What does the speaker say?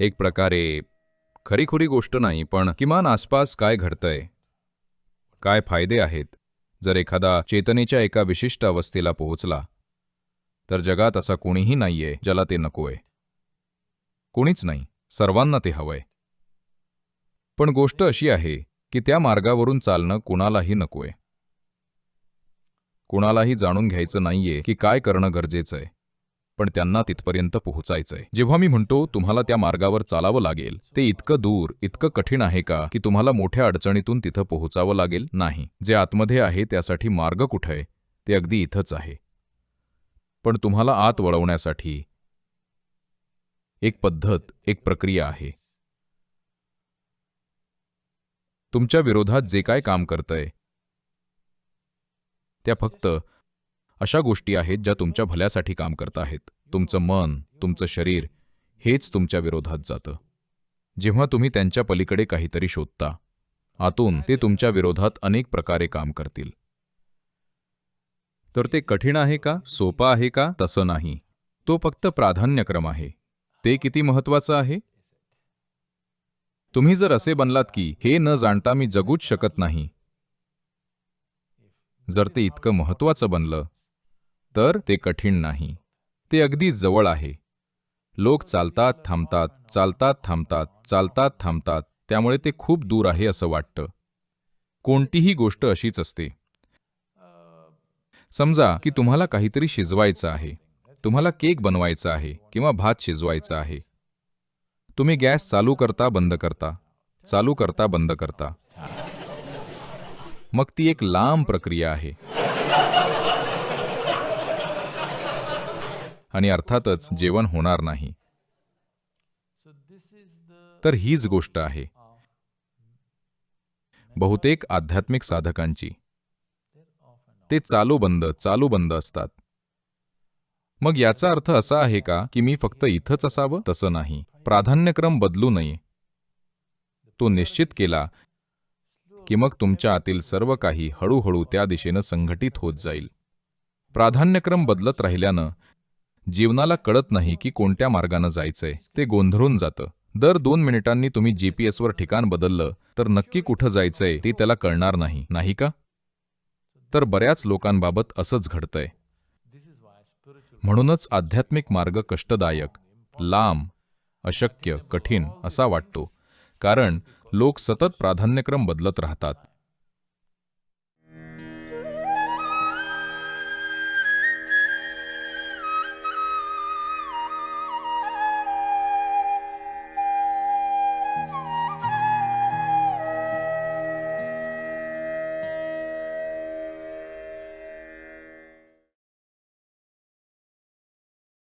एक प्रकारे खरीखुरी गोष्ट नाही पण किमान आसपास काय घडतंय? काय फायदे आहेत? जर एखादा चेतनेच्या एका विशिष्ट अवस्थेला पोहोचला तर जगात असा कोणीही नाहीये ज्याला ते नकोय. कोणीच नाही सर्वांना ते हवंय. पण गोष्ट अशी आहे की त्या मार्गावरून चालणं कुणालाही नकोय. कुणालाही जाणून घ्यायचं नाहीये की काय करणं गरजेचं आहे पण त्यांना तिथपर्यंत पोहोचायचंय. जेव्हा मी म्हणतो तुम्हाला त्या मार्गावर चालावं लागेल ते इतकं दूर इतकं कठीण आहे का की तुम्हाला मोठ्या अडचणीतून तिथं पोहोचावं लागेल? नाही. जे आतमध्ये आहे त्यासाठी मार्ग कुठं आहे? ते अगदी इथंच आहे. पण तुम्हाला आत वळवण्यासाठी एक पद्धत एक प्रक्रिया आहे. तुमच्या विरोधात जे काय काम करतंय त्या फक्त अशा गोष्टी आहेत ज्या तुमच्या भल्यासाठी काम करत आहेत. तुमचं मन तुमचं शरीर हेच तुमच्या विरोधात जातं. जेव्हा तुम्ही त्यांच्या पलीकडे काहीतरी शोधता आतून ते तुमच्या विरोधात अनेक प्रकारे काम करतील. तर ते कठीण आहे का? सोपं आहे का? तसं नाही. तो फक्त प्राधान्यक्रम आहे. ते किती महत्वाचं आहे? तुम्ही जर असे बनलात की हे न जाणता मी जगूच शकत नाही. जर ते इतकं महत्वाचं बनलं तर ते कठीण नाही. ते अगदी जवळ आहे. लोक चालतात थांबतात चालतात थांबतात चालतात थांबतात त्यामुळे ते खूप दूर आहे असं वाटतं. कोणतीही गोष्ट अशीच असते. समजा की तुम्हाला काहीतरी शिजवायचं आहे. तुम्हाला केक बनवायचा आहे किंवा भात शिजवायचा आहे. तुम्ही गॅस चालू करता बंद करता. चालू करता बंद करता. मग ती एक लांब प्रक्रिया आहे. आणि अर्थातच जेवण होणार नाही. तर हीच गोष्ट आहे. बहुतेक आध्यात्मिक साधकांची. ते चालू बंद चालू बंद असतात. मग याचा अर्थ असा आहे का की मी फक्त इथंच असावं? तसं नाही. प्राधान्यक्रम बदलू नये. तो निश्चित केला की मग तुमच्या आतील सर्व काही हळूहळू त्या दिशेनं संघटित होत जाईल. प्राधान्यक्रम बदलत राहिल्यानं जीवनाला कळत नाही की कोणत्या मार्गानं जायचंय. ते गोंधळून जातं. दर दोन मिनिटांनी तुम्ही जीपीएसवर ठिकाण बदललं तर नक्की कुठं जायचंय ते त्याला कळणार नाही. नाही का? तर बऱ्याच लोकांबाबत असंच घडतंय. म्हणूनच आध्यात्मिक मार्ग कष्टदायक लांब अशक्य कठीण असा वाटतो. कारण लोक सतत प्राधान्यक्रम बदलत राहतात.